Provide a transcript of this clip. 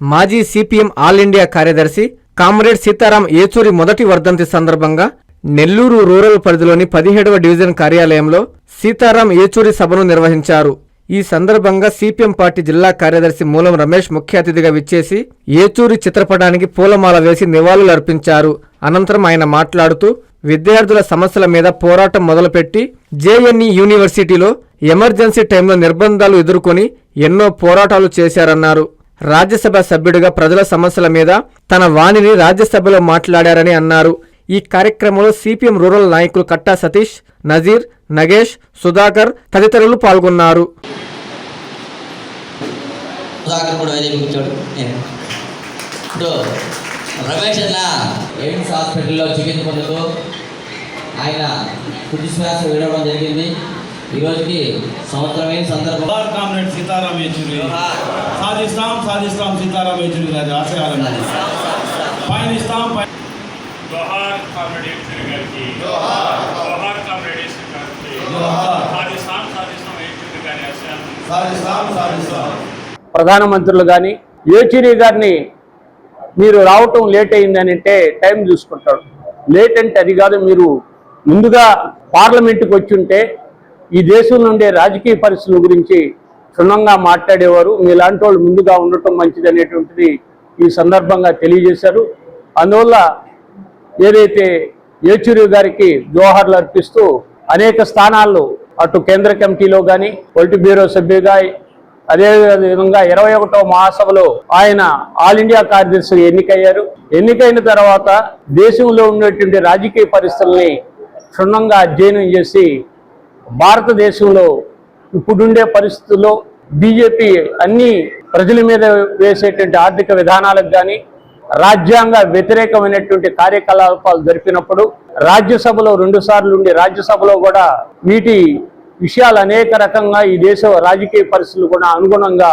మాజీ CPM all India కార్యదర్శి comrade Sitaram Yechury మొదటి వర్ధంతి సందర్భంగా నెల్లూరు రూరల్ పరిధిలోని పదిహేడవ డివిజన్ కార్యాలయంలో సీతారాం ఏచూరి సభను నిర్వహించారు. ఈ సందర్భంగా సిపిఎం పార్టీ జిల్లా కార్యదర్శి మూలం రమేష్ ముఖ్య అతిథిగా విచ్చేసి ఏచూరి చిత్రపటానికి పూలమాల వేసి నివాళులు అర్పించారు. అనంతరం ఆయన మాట్లాడుతూ విద్యార్థుల సమస్యల మీద పోరాటం మొదలుపెట్టి జేఎన్ఈ యూనివర్సిటీలో ఎమర్జెన్సీ టైంలో నిర్బంధాలు ఎదుర్కొని ఎన్నో పోరాటాలు చేశారన్నారు. రాజ్యసభ సభ్యుడిగా ప్రజల సమస్యల మీద తన వాణిని రాజ్యసభలో మాట్లాడారని అన్నారు. ఈ కార్యక్రమంలో సిపిఎం రూరల్ నాయకులు కట్టా సతీష్ నజీర్ నగేష్ సుధాకర్ తదితరులు పాల్గొన్నారు. సుధాకర్ కూడా వేరే కూర్చోడు. నేను ఇప్పుడు రమేష్ అన్న ఎయిమ్స్ హాస్పిటల్లో చికిత్స పొందుతూ ఆయన తుది శ్వాస విడవడం జరిగింది. ఈ రోజుకి సంవత్సరమైన సందర్భం. కామ్రేడ్ సీతారాం యేచూరి సాధిస్తాం సాధిస్తాం సీతారాం యేచూరి గారి ఆశయాలను. పయనిస్తాం పయ- జోహార్ కామ్రేడ్ ఏచూరి గారికి. జోహార్. కామ్రేడ్ ఏచూరి గారికి. జోహార్. సాధిస్తాం సాధిస్తాం ఏచూరి గారి ఆశయాలను. సాధిస్తాం సాధిస్తాం. ప్రధానమంత్రులు కానీ యేచూరి గారిని మీరు రావటం లేట్ అయిందని అంటే టైం చూసుకుంటాడు లేట్ అంటే అది కాదు మీరు ముందుగా పార్లమెంటుకు వచ్చి ఉంటే ఈ దేశంలో ఉండే రాజకీయ పరిస్థితుల గురించి క్షుణ్ణంగా మాట్లాడేవారు. మీలాంటి వాళ్ళు ముందుగా ఉండటం మంచిది అనేటువంటిది ఈ సందర్భంగా తెలియజేశారు. అందువల్ల ఏదైతే యేచూరి గారికి జోహార్లు అర్పిస్తూ అనేక స్థానాల్లో అటు కేంద్ర కమిటీలో కానీ పొలిటి బ్యూరో సభ్యుగా అదేవిధంగా ఇరవై ఒకటో మహాసభలో ఆయన ఆల్ ఇండియా కార్యదర్శి ఎన్నికయ్యారు. ఎన్నికైన తర్వాత దేశంలో ఉన్నటువంటి రాజకీయ పరిస్థితుల్ని క్షుణ్ణంగా అధ్యయనం చేసి భారతదేశంలో ఇప్పుడుండే పరిస్థితుల్లో బీజేపీ అన్ని ప్రజల మీద వేసేటువంటి ఆర్థిక విధానాలకు కానీ రాజ్యాంగ వ్యతిరేకమైనటువంటి కార్యకలాపాలు జరిపినప్పుడు రాజ్యసభలో రెండు సార్లు ఉండి రాజ్యసభలో కూడా వీటి విషయాలు అనేక రకంగా ఈ దేశ రాజకీయ పరిస్థితులు కూడా అనుగుణంగా